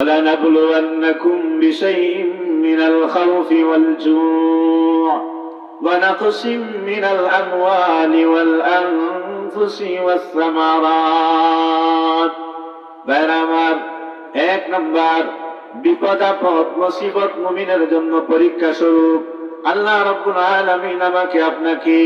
ولنبلونكم بشيء من الخوف والجوع ونقص من الأموال والأنفس والثمرات বেরামার এক নম্বর বিপদ আপদ মুসিবত মুমিনের জন্য পরীক্ষা স্বরূপ আল্লাহ রব্বুল আলামিন আমাকে আপনাকে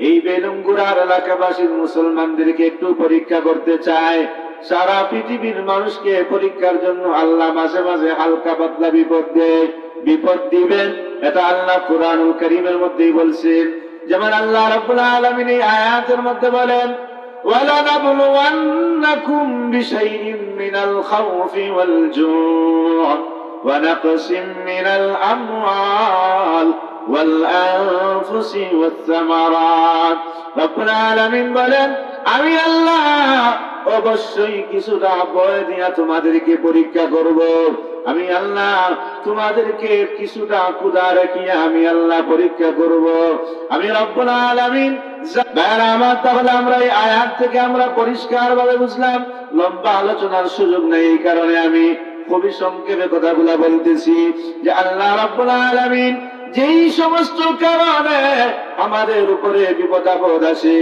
এই বেলুঙ্গুরার এলাকাবাসীর মুসলমানদেরকে একটু পরীক্ষা করতে চায় সারা পৃথিবীর মানুষকে পরীক্ষার জন্য আল্লাহ মাঝে মাঝে হালকা পাতলা বিপদ দেয় বিপদ দিবেন এটা আল্লাহ কোরআনুল করিমের মধ্যেই বলছেন যেমন আল্লাহ রব্বুল আলামিন এই আয়াতের মধ্যে বলেন ولنبلونكم بشيء من الخوف والجوع ونقص من الأموال والأنفس والثمرات رب العالمين বলেন আমি আল্লাহ অবশ্যই কিছুটা ভয় দিয়া তোমাদেরকে পরীক্ষা করব আমি আল্লাহ তোমাদেরকে কিছুটা ক্ষুদা রাখিয়া আমি আল্লাহ পরীক্ষা করব আমি রব্বুল আলামিন ভাইয়ারা আমার তাহলে আমরা এই আয়াত থেকে আমরা পরিষ্কার ভাবে বুঝলাম লম্বা আলোচনার সুযোগ নেই এই কারণে আমি খুবই সংক্ষেপে কথাগুলা বলতেছি যে আল্লাহ রাব্বুল আলামিন যেই সমস্ত কারণে আমাদের উপরে বিপদ আপদ আসে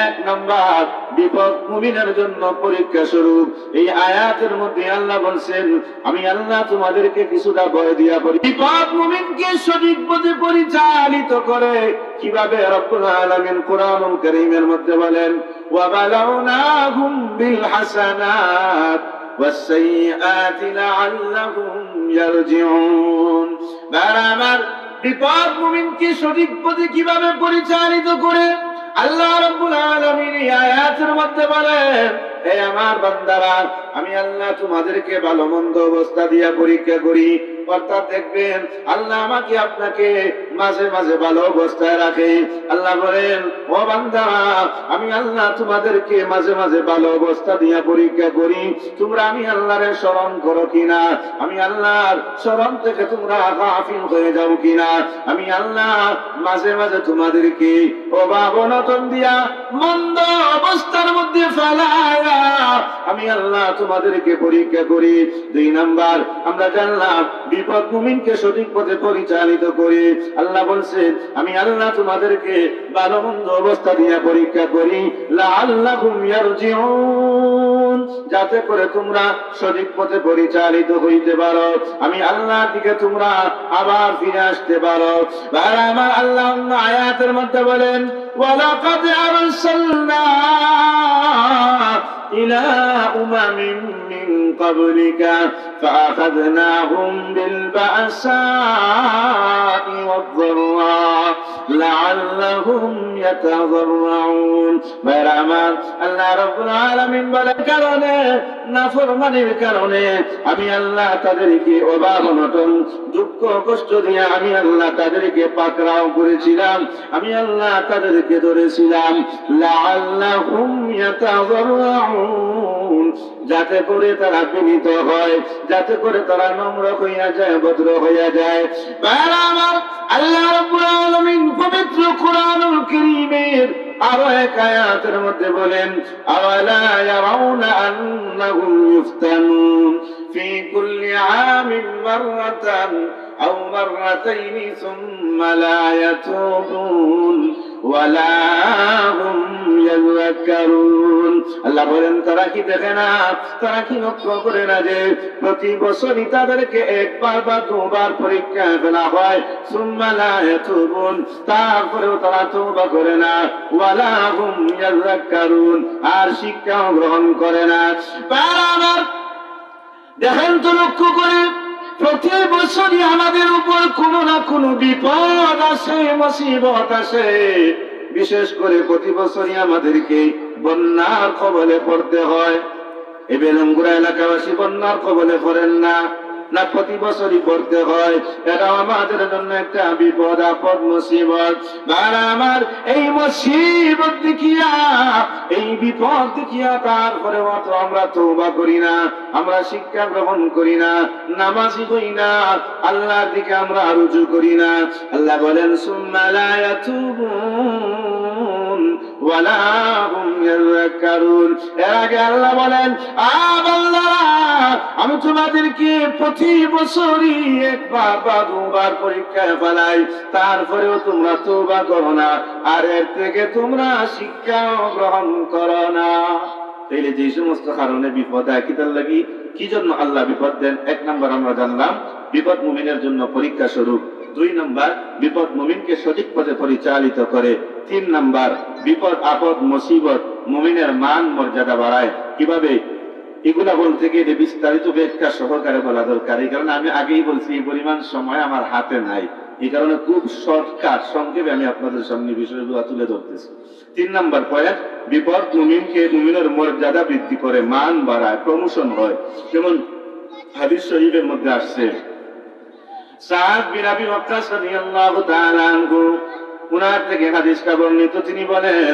এক নাম্বার বিপদ মুমিনের জন্য পরীক্ষা স্বরূপ এই আয়াতের মধ্যে আল্লাহ বলছেন আমি আল্লাহ তোমাদেরকে কিছুটা ভয় দিয়া করি বিপদ মুমিনকে সঠিক পথে পরিচালিত করে কিভাবে রব্বুল আলামিন কোরআনুল কারীমের মধ্যে বলেন ওয়া বালাউনাহুম বিল হাসানাত والسيئات لعلهم يرجعون আমার বিপদ মুমিনকে সঠিক পথে কীভাবে পরিচালিত করে? আল্লাহ রাব্বুল আলামিন এই আয়াতের মধ্যে বলেন আমার বান্দারা আমি আল্লাহ তোমাদেরকে ভালো মন্দ অবস্থা দিয়া পরীক্ষা করি। অর্থাৎ দেখবেন, আল্লাহ আমাকে আপনাকে মাঝে মাঝে ভালো অবস্থায় রাখে। আল্লাহ বলেন, ও বান্দারা আমি আল্লাহ তোমাদেরকে মাঝে মাঝে ভালো অবস্থা দিয়া পরীক্ষা করি। তোমরা আমি আল্লাহরে স্মরণ করো কিনা? আমি আল্লাহর স্মরণ থেকে তোমরা গাফিল হয়ে যাও কিনা? আমি আল্লাহ মাঝে মাঝে তোমাদেরকে অভাব অনটন দিয়া মন্দ অবস্থার মধ্যে ফেলায়া আমি আল্লাহ তোমাদেরকে পরীক্ষা করি। দুই নাম্বার, আমরা জানলাম বিপদ মুমিনকে সঠিক পথে পরিচালিত করি। আল্লাহ বলছেন, আমি আল্লাহ তোমাদেরকে ভালো মন্দ অবস্থা দিয়া পরীক্ষা করি। আল্লাহ যাতে করে তোমরা সঠিক পথে পরিচালিত হইতে পারো। আমি আল্লাহর দিকে তোমরা আবার ফিরে আসতে পারো। আমার আল্লাহ আয়াতের মধ্যে বলেন ওয়ালাকাদ আরসালনা إلى أمم من قبلك فأخذناهم بالبأساء والضراء لعلهم يتضرعون বেরামান আল্লাহ রব্বুল আলামিন বলেন কারণে নাফরমানির কারণে আমি আল্লাহ তাদেরকে অভাব অনটন দুঃখ কষ্ট দিয়ে আমি আল্লাহ তাদেরকে পাকড়াও করেছিলাম আমি আল্লাহ তাদেরকে ধরেছিলাম যাতে করে তারা বিনীত হয়, যাতে করে তারা নম্র হইয়া যায়, ভদ্র হইয়া যায়। বেরামান আল্লাহ রব্বুল পবিত্র কোরআনুল কারীমের আরও এক আয়াতের মধ্যে বলেন, আওয়ালা ইয়ারাউনা আন্নাহুম ইফতানুন। ফি কুল্লি আমিন মাররাতান আও মাররাতাইনি সুম্মা লা ইয়াতুবুন ওয়ালা হুম ইয়াযাক্কারুন আল্লাহ বলেন, তারা কি দেখে না? তারা কি লক্ষ্য করে না যে প্রতি বছরই তাদেরকে একবার বা দুবার পরীক্ষা ফেলা হয়? সুম্মা লা ইয়াতুবুন তারপরেও তারা তওবা করে না। ওয়ালা হুম ইয়াযাক্কারুন আর শিক্ষাও গ্রহণ করে না। দেখেন তো লক্ষ্য করে। প্রতি বছরই আমাদের উপর কোনো না কোনো বিপদ আসে, মুসিবত আসে। বিশেষ করে প্রতি বছরই আমাদেরকে বন্যার কবলে পড়তে হয়। এ বেলঙ্গুরা এলাকাবাসী বন্যার কবলে পড়েন না। না প্রতি বছরই করতে হয়। এটা আমাদের জন্য একটা বিপদ, আপদ, মুসিবত। বারা আমার এই মুসিবত দেখিয়া, এই বিপদ দেখিয়া তারপরে মাত্র আমরা তো করি না, আমরা শিক্ষা গ্রহণ করি না, নামাজি হই না, আল্লাহর দিকে আমরা রুজু করি না। আল্লাহ বলেন সুম্মালা ইয়াতুবুন ওয়ালা হুম ইয়ারকারুন এর আগে আল্লাহ বলেন, আ বান্দারা আমি তোমাদেরকে প্রতি বছরই একবার বা দুবার পরীক্ষায় ফেলাই, তারপরেও তোমরা তওবা করো না, আর এর থেকে তোমরা শিক্ষা গ্রহণ করো না। তাইলে যে সমস্ত কারণে বিপদ হয় কিতার লাগি, কি জন্য আল্লাহ বিপদ দেন? এক নম্বর আমরা জানলাম, বিপদ মুমিনের জন্য পরীক্ষা স্বরূপ। দুই নম্বর, বিপদ মুমিনকে সঠিক পথে পরিচালিত করে। তিন নম্বর, বিপদ, আপদ, মুসিবত মুমিনের মান মর্যাদা বাড়ায়। কীভাবে? এগুলা বলতে গিয়ে বিস্তারিত ব্যাখ্যা সহকারে বলা দরকার। এই কারণে আমি আগেই বলছি, এই পরিমাণ সময় আমার হাতে নাই। এই কারণে খুব শর্টকাট সংক্ষেপে আমি আপনাদের সামনে বিষয়গুলো তুলে ধরতেছি। তিন নম্বর পয়েন্ট বিপদ মুমিনকে মুমিনের মর্যাদা বৃদ্ধি করে, মান বাড়ায় প্রমোশন হয়। যেমন হাদিস শরীফের মধ্যে আসছে, সাদ বিন আবি ওয়াক্কাস রাদিয়াল্লাহু তাআলা আনহু, উনার থেকে হাদিসটা বর্ণিত। তিনি বলেন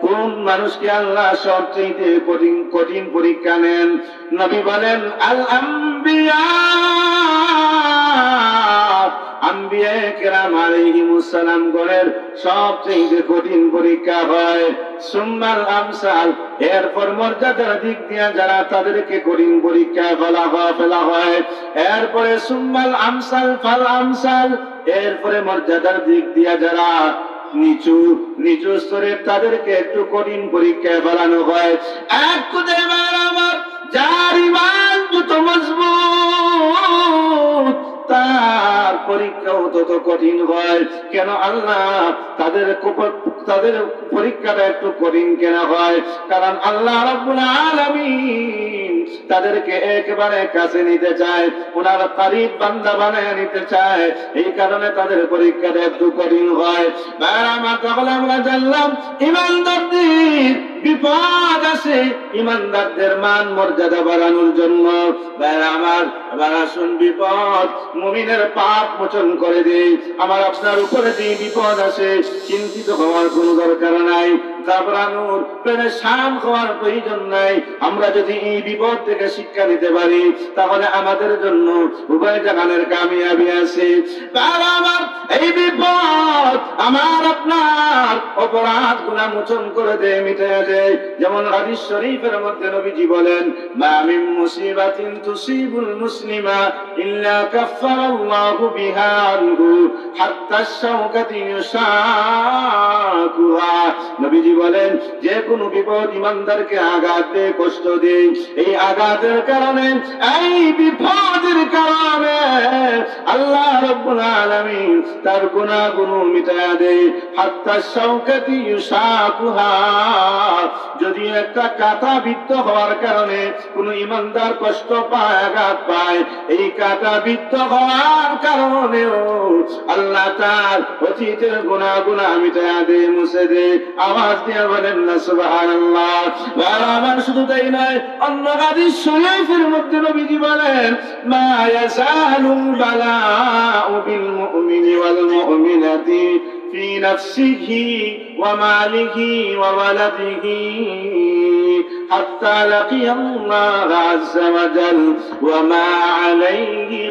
কোন মানুষকে আল্লাহ সবচেয়ে কঠিন কঠিন পরীক্ষা নেন? নবী বলেন আল কঠিন পরীক্ষা হয়। এরপর দিক দিয়ে যারা তাদেরকে কঠিন ফেলা হয়। এরপরে সুম্মাল আমসাল, ফাল আমসাল, এরপরে মর্যাদার দিক দিয়ে যারা নিচু নিচু স্তরে তাদেরকে একটু কঠিন পরীক্ষায় ফেলানো হয় এক আমার যার ইমান যত মজবুত, তার পরীক্ষাও তত কঠিন হয়। কেন আল্লাহ তাদের তাদের পরীক্ষাটা একটু কঠিন কেন হয়? কারণ আল্লাহ রাব্বুল আলামিন তাদেরকে একবারে কাছে নিতে চায়, ওনার তারিফ বান্দা বানায় নিতে চায়। এই কারণে তাদের পরীক্ষাটা একটু কঠিন হয়। আমরা জানলাম ইমানদারদের বিপদ আছে ইমানদারদের মান মর্যাদা বাড়ানোর জন্য। আমার, এবার আসুন বিপদ। মুমিনের পাপ মোচন করে দেই। আমার আপনার উপরে যে বিপদ আছে চিন্তিত হওয়ার কোনো দরকার নাই। ঘাবড়ানোর পেরেশান হওয়ার প্রয়োজন নাই। আমরা যদি এই বিপদ থেকে শিক্ষা নিতে পারি, তাহলে আমাদের জন্য উভয় জাগানের কামিয়াবি আছে। তার আমার, এই বিপদ আমার আপনার অপরাধগুলা মোচন করে দেয় মিটে যেমন হাদিস শরীফের মধ্যে নবীজি বলেন মুসলিমা ইল্লা বিহা আনহু হাত্তা নবীজি বলেন, যে কোনো বিপদ ইমানদারকে আঘাত কষ্ট দেয় এই আঘাতের কারণে, এই বিপদের কারণে আল্লাহ রব্বুল আলামিন তার গুনাহগুলো মিটায়া দেয়। হাত্তা শাওকাতি ইউশাকুহা। যদি একটা কাটা বিদ্ধ হওয়ার কারণে কোন ইমানদার কষ্ট পায়, আঘাত পায়, এই কাটা বিদ্ধ হওয়ার কারণেও আল্লাহ তার অতীতের গুণা গুণা মিটায়া দে মুছে দে আওয়াজ দিয়ে বলেন না আর আমার শুধু তাই নয়, অন্য হাদিস শরীফের মধ্যে নবীজি বলেন, মা ইয়াজালুল বালাউ বিল মুমিনি ওয়াল মুমিনাতি في نفسه وماله وولده حتى لقي الله عز وجل وما عليه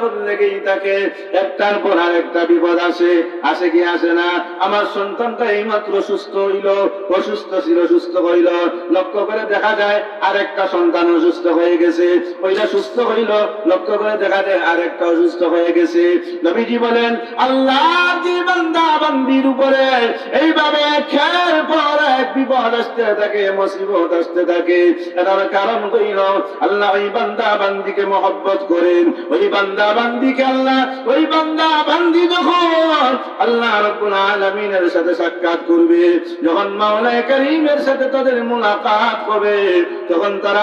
আপদ লেগেই থাকে। একটার পর আর একটা বিপদ আসে আসে কি আসে না? আমার সন্তানটা এইমাত্র সুস্থ হইল, অসুস্থ ছিল, সুস্থ হইল। লক্ষ্য করে দেখা যায় আরেকটা সন্তান অসুস্থ হয়ে গেছে। ওইটা সুস্থ হইল, লক্ষ্য করে দেখা যায় আরেকটা অসুস্থ হয়ে গেছে। নবীজি বলেন, আল্লাহ বান্দা উপরে এইভাবে খের পর এক বিপদ আসতে থাকে, মুসিবত আসতে থাকে। এটার কারণ কইল আল্লাহ ওই বান্দা বান্দিকে মহব্বত করেন। ওই বান্দা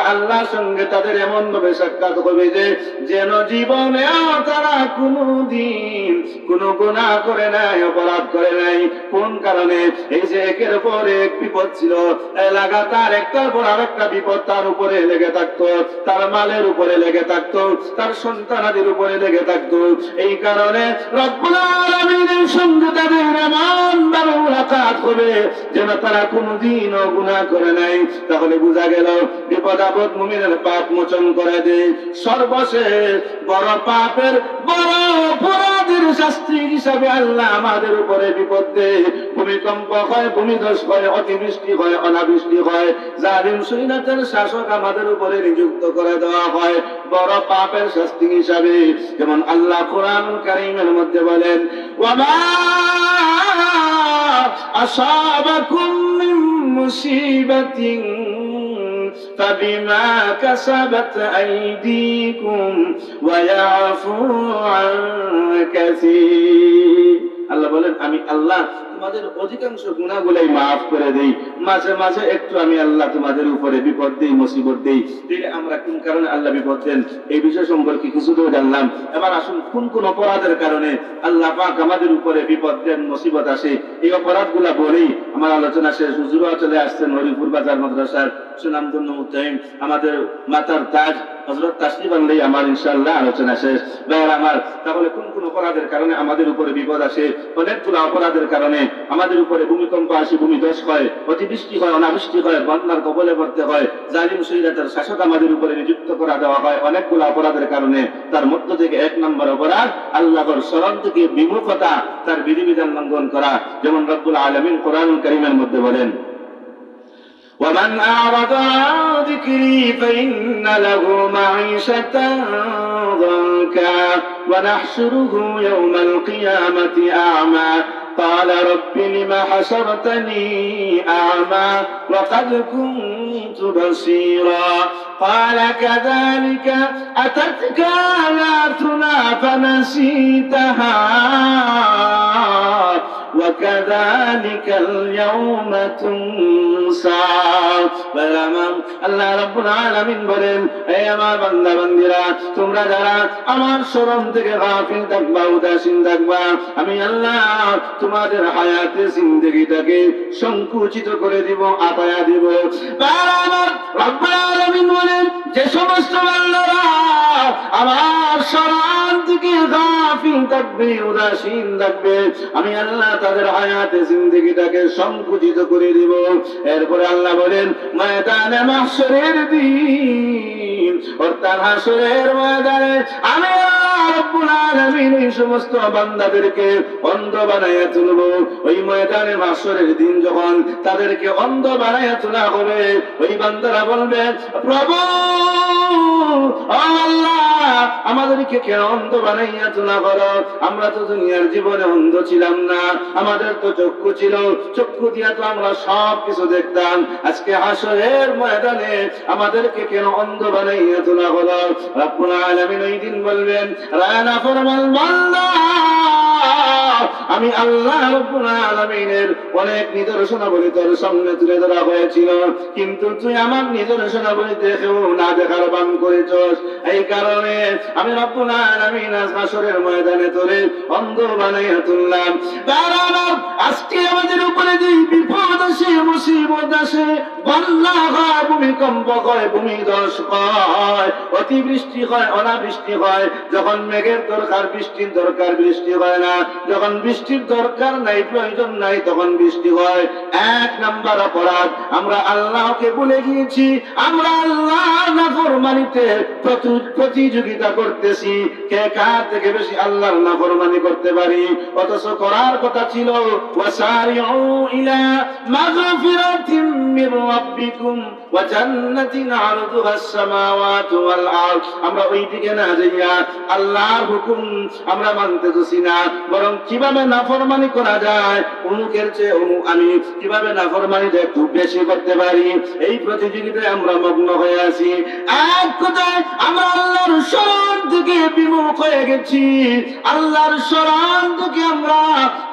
আল্লাহ সঙ্গে তাদের এমন ভাবে সাক্ষাৎ হবে যে, যেন জীবনে তারা কোনদিন কোন গুনাহ করে নাই, অপরাধ করে নাই। কোন কারণে? এই যে একের পর এক বিপদ ছিল লাগাতার একটার পর আরেকটা বিপদ তার উপরে লেগে থাকতো, তার মালের উপরে লেগে থাকতো, তার সন্তানাদের উপরে লেগে থাকতো। এই কারণে সঙ্গে তাদের এমন মুলাকাত হবে যেন তারা করে নাই। তাহলে বোঝা গেল, বিপদ আপদ মুমিনের পাপ মোচন করে দেয় সর্বশেষ বড় পাপের, বড় শাস্তি হিসাবে আল্লাহ আমাদের উপরে বিপদ দেয় ভূমিকম্প হয়, ভূমিধস হয়, অতিবৃষ্টি হয়, অনাবৃষ্টি হয়। জালিম সৈন্যতের শাসক আমাদের উপরে নিযুক্ত করে দেওয়া হয়। বড় পাপের শাস্তি হিসাবে যেমন আল্লাহ কোরআন কারিমের মধ্যে বলেন ওয়ামা আসাবাকুম মিন মুসিবাতিন فبما كسبت أيديكم ويعفو عن كثير আল্লাহ বলেন আমি আল্লাহ তোমাদের অধিকাংশ গুণাগুলাই মাফ করে দেই। মাঝে মাঝে একটু আমি আল্লাহ তোমাদের উপরে বিপদ দেই, মুসিবত দেই। তাহলে আমরা কোন কারণে আল্লাহ বিপদ দেন? এই বিষয় সম্পর্কে কিছু তো জানলাম। এবার আসুন, কোন কোন অপরাধের কারণে আল্লাহ পাক আমাদের উপরে বিপদ দেন, মুসিবত আসে? এই অপরাধগুলা বলেই আমার আলোচনা শেষ। হুজুরা চলে আসছেন হরিপুর বাজার মাদ্রাসার সুনামধন্য মুতাহিম আমাদের মাতার তাজ হজরত তাসলিম আনলেই আমার ইনশাআল্লাহ আলোচনা শেষ। ভাইয়ার আমার, তাহলে কোন কোন অপরাধের কারণে আমাদের উপরে বিপদ আসে? অনেকগুলো অপরাধের কারণে আমাদের উপরে ভূমিকম্প আসে ভূমিধস হয় অতিবৃষ্টি হয় অনাবৃষ্টি হয় বন্যার কবলে পড়তে হয় জালিম সৈরাতের শাসক আমাদের উপরে নিযুক্ত করা দেওয়া হয় অনেকগুলো অপরাধের কারণে তার মধ্য থেকে এক নম্বর অপরাধ আল্লাহর স্মরণ থেকে বিমুখতা তার বিধিবিধান লঙ্ঘন করা যেমন রব্বুল আলমিন কোরআন করিমের মধ্যে বলেন ومن أعرض عن ذكري فإن له معيشة ضنكا ونحشره يوم القيامة أعمى قال رب لم حشرتني أعمى وقد كنت بصيرا. قال كذلك أتتك آياتنا فنسيتها. وكذلك اليوم تنسى বললাম আল্লাহ রাব্বুল আলামিন বলেন এই আমার বান্দা বান্দিরা তোমরা যারা আমার স্মরণ থেকে গাফিল থাকবা উদাসীন থাকবা আমি আল্লাহ তোমাদের হায়াতে জিন্দেগিটাকে সংকুচিত করে দিব আপায়া দিব আর আমার রাব্বুল আলামিন বলেন যে সমস্ত বান্দারা আমার স্মরণ থেকে গাফিল থাকবে উদাসীন থাকবে আমি আল্লাহ তাদের হায়াতে জিন্দগিটাকে সংকুচিত করে দিব। এরপরে আল্লাহ বলেন, ময়দানে মাসরের দিন। অর্থাৎ হাসরের ময়দানে আমি সমস্ত বান্দাদেরকে অন্ধ বানাইয়া তুলব। ওই ময়দানে মাসরের দিন যখন তাদেরকে অন্ধ বানাইয়া তোলা হবে, ওই বান্দারা বলবে, প্রভু আমাদেরকে কেন অন্ধ বানাইয়া তোলা করো? আমরা তো দুনিয়ার জীবনে অন্ধ ছিলাম না। আমাদের তো চক্ষু ছিল, চক্ষু দিয়া তো আমরা সব কিছু দেখতাম। আজকে হাসরের ময়দানে আমাদেরকে কেন অন্ধ বানাইয়া তোলা হলো? রব্বুল আলামিন ওই দিন বলবেন, রানা ফরমাল বান্দা আমি আল্লাহ রব্বুল আলামিনের অনেক নিদর্শনাবলী তোর সামনে তুলে ধরা হয়েছিল। কিন্তু তুই আমার নিদর্শনাবলী দেখেও না দেখার বান করেছস। এই কারণে আমি রব্বুল আলামিন আজ ময়দানে তোরে অন্ধ বানাইয়া তুললাম। তার আজকে আমাদের উপরে যে বিপদ অতিবৃষ্টি হয়, অনাবৃষ্টি হয়। যখন মেঘের দরকার, বৃষ্টির দরকার, বৃষ্টি হয় না। যখন বৃষ্টির দরকার নাই, প্রয়োজন নাই, তখন বৃষ্টি হয়। এক নাম্বার অপরাধ, আমরা আল্লাহকে গিয়েছি। আমরা আল্লাহ প্রতিযোগিতা করতেছি। কে কার থেকে বেশি আল্লাহর নাফরমানি করতে পারি? অথচ করার কথা ছিল ইলা কীভাবে নাফরমানি করা একটু বেশি করতে পারি, এই প্রতিযোগিতায় আমরা মগ্ন হয়ে আছি। এক কথায় আমরা আল্লাহর স্মরণ থেকে বিমুখ হয়ে গেছি। আল্লাহর স্মরণ থেকে আমরা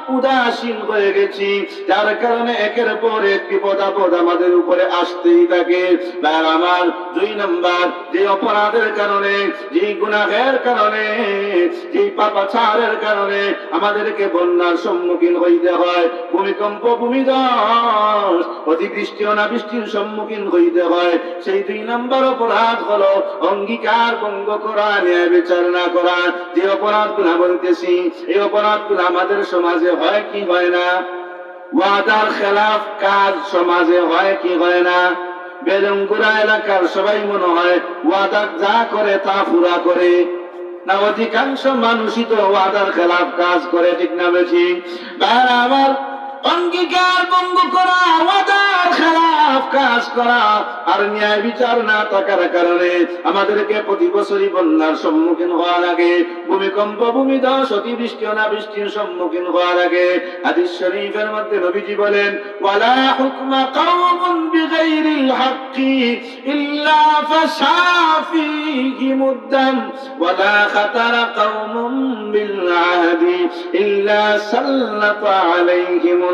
উদাসীন হয়ে গেছি। যার কারণে একের পর এক বিপদ আপদ আমাদের উপরে আসতেই থাকে। আর আমার দুই নাম্বার, যে অপরাধের কারণে, যে গুণাহের কারণে, যে পাপাচারের কারণে আমাদেরকে বন্যার সম্মুখীন হইতে হয়। ভূমিকম্প, ভূমিধস, অতিবৃষ্টি, অনাবৃষ্টির সম্মুখীন হইতে হয়। সেই দুই নম্বর অপরাধ হলো অঙ্গীকার, ভঙ্গ করা, ন্যায় বিচার না করা। যে অপরাধগুলা বলতেছি এই অপরাধগুলা আমাদের সমাজে হয় কি হয় না? ওয়াদার খেলাফ কাজ সমাজে হয় কি হয় না? বেলঙ্গুরা এলাকার সবাই মনে হয় ওয়াদা যা করে তা পুরা করে। না, অধিকাংশ মানুষই তো ওয়াদার খেলাফ কাজ করে, ঠিক না বেশি আমার অঙ্গীকার ভঙ্গ করা, ওয়াদার খেলাফ কাজ করা, আর ন্যায় বিচার না থাকার কারণে আমাদেরকে প্রতি বছরই বন্যার সম্মুখীন হওয়া লাগে। ভূমিকম্প ভূমিধস অতিবৃষ্টি, অনাবৃষ্টির সম্মুখীন হওয়া লাগে। হাদিস শরীফের মধ্যে নবীজি বলেন, ওয়ালা হুকমা কাওমুন বিগাইরিল হাক্কি ইল্লা ফাশা ফীহিমুদ-দাম ওয়ালা খাতারা কাওমুন বিল আহদি ইল্লা সাল্লাতা আলাইহিমুল আদু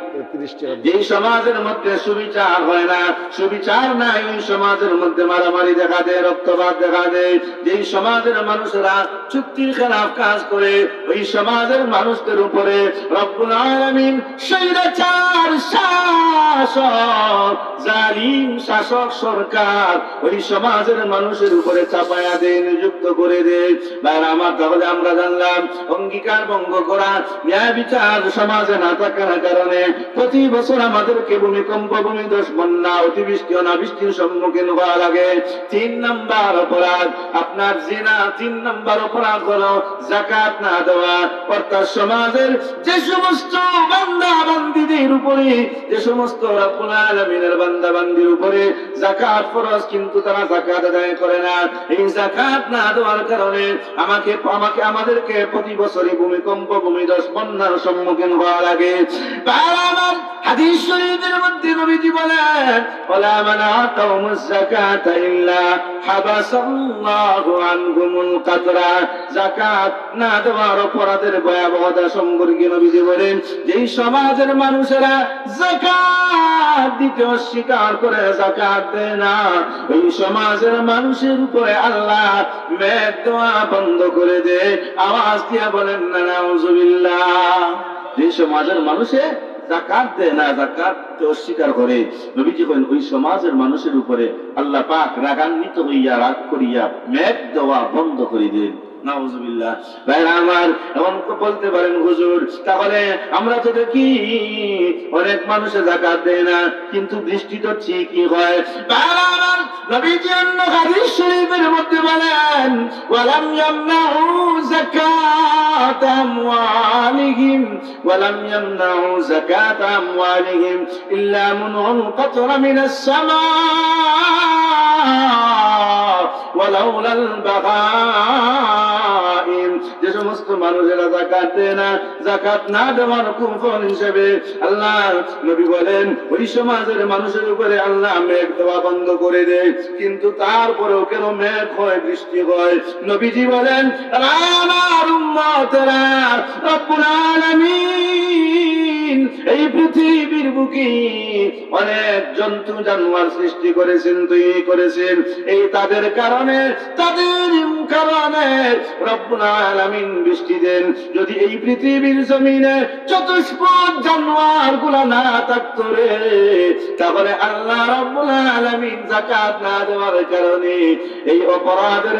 সমাজের মধ্যে সুবিচার হয় না, সুবিচার নাই সমাজের মধ্যে মারামারি দেখা দেয়, রক্তপাত দেখা দেয়। সমাজের মানুষেরা চুক্তির খেলাফ কাজ করে, ওই সমাজের মানুষদের উপরে শাসক সরকার ওই সমাজের মানুষের উপরে চাপায়া দেয়, নিযুক্ত করে দেয়। আমার তাহলে আমরা জানলাম, অঙ্গীকার ভঙ্গ করা ন্যায় বিচার সমাজে না থাকার কারণে প্রতি বছর আমাদেরকে ভূমিকম্প ভূমিদোষ বন্যা, অতিবৃষ্টি, অনাবৃষ্টির সম্মুখীন হওয়া লাগে। তিন নাম্বার অপরাধ, আপনার জিনা, তিন নাম্বার অপরাধ হলো জাকাত না দেওয়া। অর্থাৎ সমাজের যে সমস্ত বান্দা বান্দিদের উপরে, যে সমস্ত রব্বুল আলামিনের বান্দা বান্দির উপরে জাকাত ফরজ, কিন্তু তারা জাকাত আদায় করে না। এই জাকাত না দেওয়ার কারণে আমাকে আমাকে, আমাদেরকে প্রতি বছরই ভূমিকম্প, ভূমিদশ বন্যার সম্মুখীন হওয়া লাগে। আর যেই সমাজের মানুষেরা দিতে অস্বীকার করে, যাকাত দেয় না, ওই সমাজের মানুষের উপরে আল্লাহ বন্ধ করে দেয়। আওয়াজ দিয়া বলেন, না যে সমাজের মানুষে জাকাত দেয় না জাকাত অস্বীকার করে। নবীজি করেন ওই সমাজের মানুষের উপরে আল্লাহ পাক রাগান্বিত হইয়া, রাগ করিয়া মেঘ দেওয়া বন্ধ করে দেন। নাউজুবিল্লাহ ভাই আমার এমন বলতে পারেন হুজুর তাহলে আমরা তো দেখি অনেক মানুষে জাকাত দেয় না কিন্তু বৃষ্টি তো ঠিকই হয় ভাই আমার নবীজি অন্য হাদিস শরীফের মধ্যে বলেন ওয়ালাম ইয়ামনাউ যাকাত আমওয়ালিহিম ওয়ালাম ইয়ামনাউ যাকাত আমওয়ালিহিম ইল্লা মুনউন কাতরা মিনাস সামা ولولا البهائم যে সমস্ত মানুষেরা জাকাত দেয় না জাকাত না দেওয়ার কুফল হিসেবে আল্লাহ নবী বলেন, ওই সমাজের মানুষের উপরে আল্লাহ মেঘ দেওয়া বন্ধ করে দেয়। কিন্তু তারপরেও কেন মেঘ হয়, বৃষ্টি হয়? নবীজি বলেন এই পৃথিবীর বুকে অনেক জন্তু জানোয়ার সৃষ্টি করেছেন, তৈরি করেছেন। এই তাদের কারণে তাদের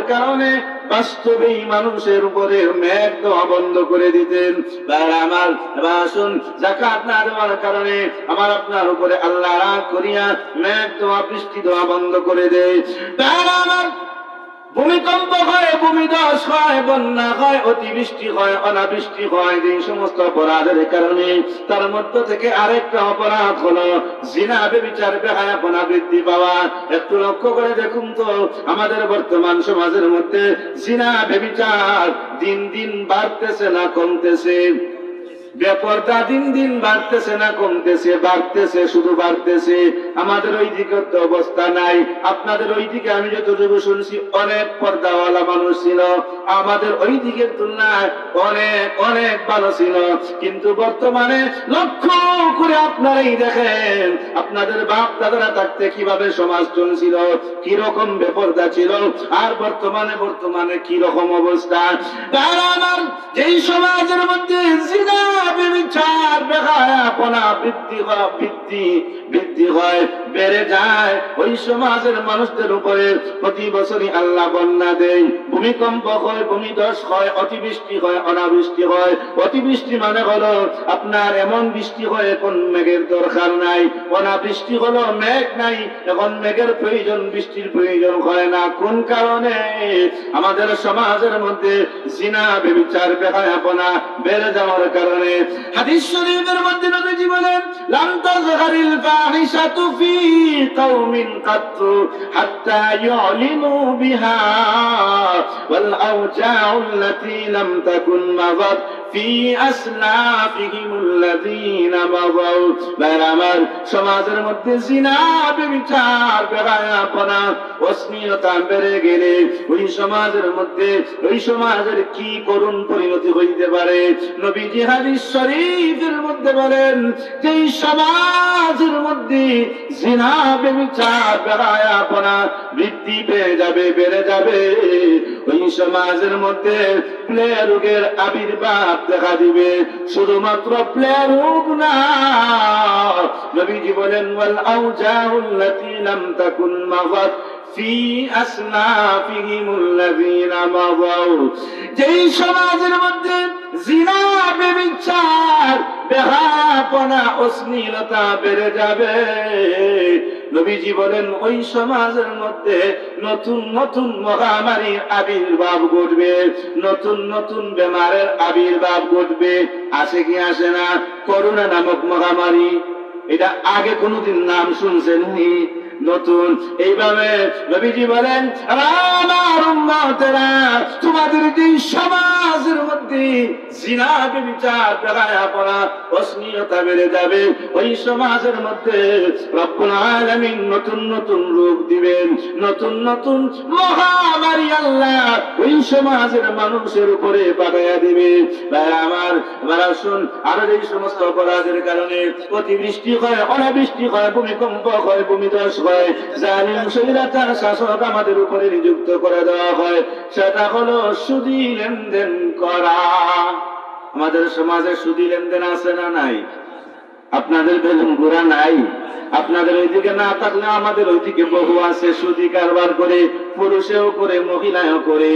কারণে মানুষের উপরে মেঘ দেওয়া বন্ধ করে দিতেন। আমার, এবার আসুন জাকাত না দেওয়ার কারণে আমার আপনার উপরে আল্লাহ করিয়া মেঘ দেওয়া, বৃষ্টি দেওয়া বন্ধ করে দেয়। আমার ভূমিকম্প হয়, ভূমিধস হয়, বন্যা হয়, অতিবৃষ্টি হয়, অনাবৃষ্টি হয় যে সমস্ত অপরাধের কারণে তার মধ্য থেকে আরেকটা অপরাধ হলো জিনা, বেবিচার, বেহায়াপনা বৃদ্ধি পাওয়া। একটু লক্ষ্য করে দেখুন তো, আমাদের বর্তমান সমাজের মধ্যে জিনা, বেবিচার দিন দিন বাড়তেছে না কমতেছে। বেপরদা দিন দিন বাড়তেছে না, কমতেছে, বাড়তেছে, শুধু বাড়তেছে। আমাদের ওই দিকে তো অবস্থা নাই। আপনাদের ওই দিকে আমি যতটুকু শুনছি, অনেক পর্দাওয়ালা মানুষ ছিল। আমাদের ওই দিকের তুলনায় অনেক অনেক ভালো ছিল। কিন্তু বর্তমানে লক্ষ্য করে আপনারাই দেখেন, আপনাদের বাপ দাদারা থাকতে কীভাবে সমাজ চলছিল, কীরকম বেপরদা ছিল, আর বর্তমানে বর্তমানে কীরকম অবস্থা। তার আমার যেই সমাজের মধ্যে জিনা অতিবৃষ্টি মানে হলো আপনার এমন বৃষ্টি হয়, এখন মেঘের দরকার নাই। অনাবৃষ্টি হলো মেঘ নাই, এখন মেঘের প্রয়োজন, বৃষ্টির প্রয়োজন হয় না। কোন কারণে? আমাদের সমাজের মধ্যে জিনা, বেবিচার, বেহায়াপনা বেড়ে যাওয়ার কারণে হাদিস শরীফের মধ্যে নবীজি বলেন, লাম তাজহারিল ফাহিশাতু ফি কওমিন হাত্তা ইউলিনু বিহা ওয়াল আওজাউ লাম তাকুন মাযাত ফি মাযাউ বাইরে আমার, সমাজের মধ্যে জিনা, বেবিচার, বেহায়াপনা, অশ্লীলতা বেড়ে গেলে ওই সমাজের মধ্যে, ওই সমাজের কি করুণ পরিণতি হইতে পারে? নবীজি হাদিস শরীফের মধ্যে বলেন যে সমাজের মধ্যে বৃদ্ধি পেয়ে যাবে, বেড়ে যাবে, ওই সমাজের মধ্যে রোগের আবির্ভাব দেখা দিবে। শুধুমাত্র প্লে রোগ না, নবীজি বলেন ফি আসলাফিহিমুল্লাযীনা মাযাউ যেই সমাজের মধ্যে জিনা, বেবিচার বেহাপনা অশ্লীলতা বেড়ে যাবে, নবীজি বলেন, ওই সমাজের মধ্যে নতুন নতুন মহামারীর আবির্ভাব ঘটবে, নতুন নতুন বেমারের আবির্ভাব ঘটবে, আসে কি আসে না? করোনা নামক মহামারী, এটা আগে কোনোদিন নাম শুনছেননি নতুন। এইভাবে নবীজি বলেন, আমার উম্মতেরা তোমাদের যে সমাজের মধ্যে জিনা বিচার পড়া অশ্লীলতা বেড়ে যাবে। ওই সমাজের মধ্যে রব্বুল নতুন নতুন রোগ দিবেন, নতুন নতুন মহামারী আল্লাহ ওই সমাজের মানুষের উপরে পাঠাইয়া দিবে। ভাই আমার এবার আসুন আরও এই সমস্ত অপরাধের কারণে অতিবৃষ্টি হয়, অনাবৃষ্টি হয়, ভূমিকম্প হয়, ভূমিধস হয় জালিম স্বৈরাচার শাসক আমাদের উপরে নিযুক্ত করে দেওয়া হয়। সেটা হলো সুদি লেনদেন করা। আমাদের সমাজে সুদি লেনদেন আছে না নাই? আপনাদের বেলুন ঘোরা নাই? আপনাদের ওইদিকে না থাকলে আমাদের ওইদিকে বহু আছে সুদি কারবার করে। পুরুষেও করে মহিলাও করে।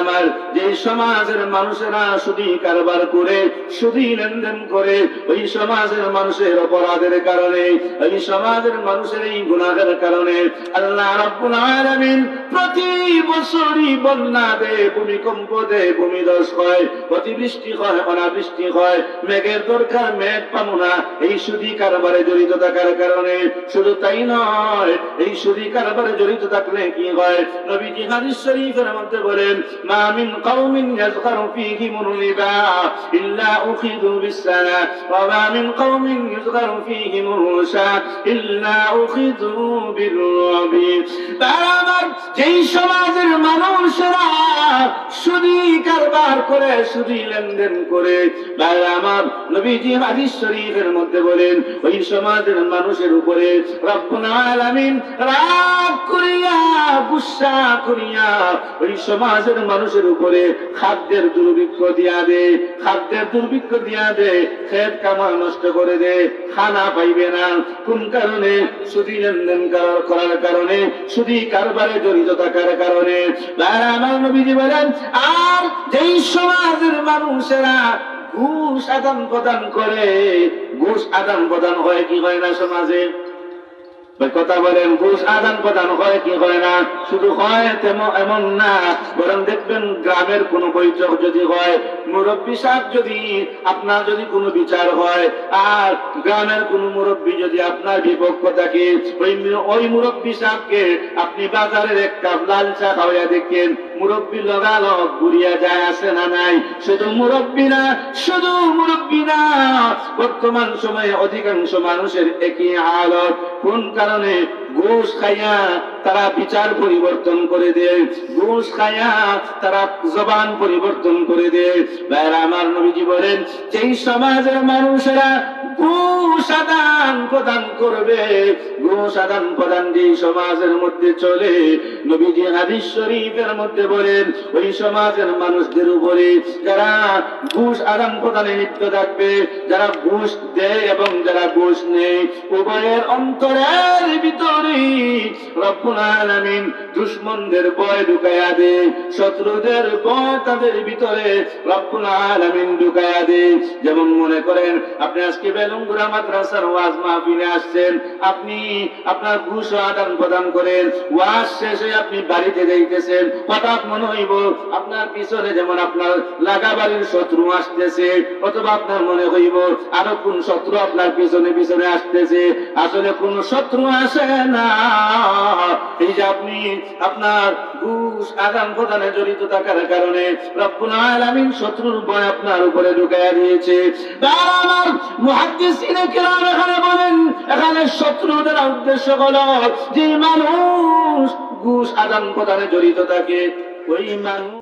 আমার, যে সমাজের মানুষেরা সুদি কারবার করে সুদি লেনদেন করে, ওই সমাজের মানুষের অপরাধের কারণে, ওই সমাজের মানুষের এই গুণাহের কারণে আল্লাহ রাব্বুল আলামিন প্রতি বছরই বন্যা দে ভূমিকম্প দে ভূমিধস হয়, অতিবৃষ্টি হয়, অনাবৃষ্টি হয়, মেঘের দরকার, মেঘ পাবো না এই সুদি কারবারে জড়িত থাকার কারণে। শুধু তাই নয়, এই সুদি কারবারে জড়িত থাকলে কি হয়? নবীজি হাদিস শরীফের মধ্যে বলেন মা মিন কওমিন ইয়াযকারু ফীহিমুর রিবা ইল্লা উখিযু বিসসানা ওয়া মা মিন কওমিন ইয়াযকারু ফীহিমুর রুশা ইল্লা উখিযু বিররাবি তার আমার যেই সমাজের মানুষেরা সুদি কারবার করে সুদি লেনদেন করে। আমার নবীজি হাদিস শরীফের মধ্যে বলেন, ওই সমাজের মানুষের উপরে রব্বুল আলামিন রাগ করিয়া, গুসা করিয়া ওই সমাজের মানুষের উপরে খাদ্যের দুর্ভিক্ষ দিয়া দে, খাদ্যের দুর্ভিক্ষ দিয়া দে, খেত কামা নষ্ট করে দে, খানা পাইবে না। কোন কারণে? সুদি লেনদেন করার- কারণে সুদি কারবারে জড়িত থাকার কারণে। আমার নবীজি বলেন, আর যেই সমাজের মানুষেরা ঘুষ আদান প্রদান করে। ঘুষ আদান প্রদান হয় কি হয় না সমাজে? কথা বলেন, ঘুষ আদান প্রদান হয় কি হয় না? শুধু হয় তেমন এমন না, বরং দেখবেন গ্রামের কোন বৈঠক যদি হয়, মুরব্বী সাহেব যদি, আপনার যদি কোনো বিচার হয়, আর গ্রামের কোন মুরব্বী যদি আপনার বিপক্ষ থাকে, ওই মুরব্বী সাহেবকে আপনি বাজারের এক কাপ লাল চা খাওয়াইয়া দেখেন, মুরব্বী লগালগ ঘুরিয়া যায় আসে না নাই? শুধু মুরব্বী না, শুধু মুরব্বী না, বর্তমান সময়ে অধিকাংশ মানুষের একই হালত। কোন কারণে ঘুষ খাইয়া তারা বিচার পরিবর্তন করে তারা জবান পরিবর্তন করে দেয় আমার নবীজি বলেন, যেই সমাজের মানুষেরা ঘুষ আদান প্রদান করবে, ঘুষ আদান প্রদান যেই সমাজের মধ্যে চলে, নবীজি হাদিস শরীফের মধ্যে বলেন, ওই সমাজের মানুষদের উপরে যারা ঘুষ আদান প্রদানে লিপ্ত থাকবে, যারা ঘুষ দেয় এবং যারা ঘুষ নেই উভয়ের অন্তরের ভিতরে রব্বুল দুশ্মনদের ভয় ঢুকাইয়া দে, শত্রুদের ভয় তাদের ভিতরে রব্বুল আলামিন ঢুকাইয়া দে। যেমন মনে করেন, আপনি আজকে বেলুঙ্গুরা মাদ্রাসার ওয়াজ মাহফিলে আসছেন, আপনি আপনার ঘুষ আদান প্রদান করেন ওয়াজ শেষে আপনি বাড়িতে যাইতেছেন, হঠাৎ মনে হইব আপনার পিছনে যেমন আপনার লাগাবাড়ির শত্রু আসতেছে, অথবা আপনার মনে হইব আরও কোন শত্রু আপনার পিছনে পিছনে আসতেছে। আসলে কোন শত্রু আসে না। এই যে আপনি আপনার ঘুষ, আদান প্রদানে জড়িত থাকার কারণে রব্বুল শত্রুর ভয় আপনার উপরে ঢুকাইয়া দিয়েছে। আমার মুহাদ্দিসিনে কেরাম এখানে বলেন, এখানে শত্রুদের উদ্দেশ্য হলো যে মানুষ ঘুষ, আদান প্রদানে জড়িত থাকে, ওই মানুষ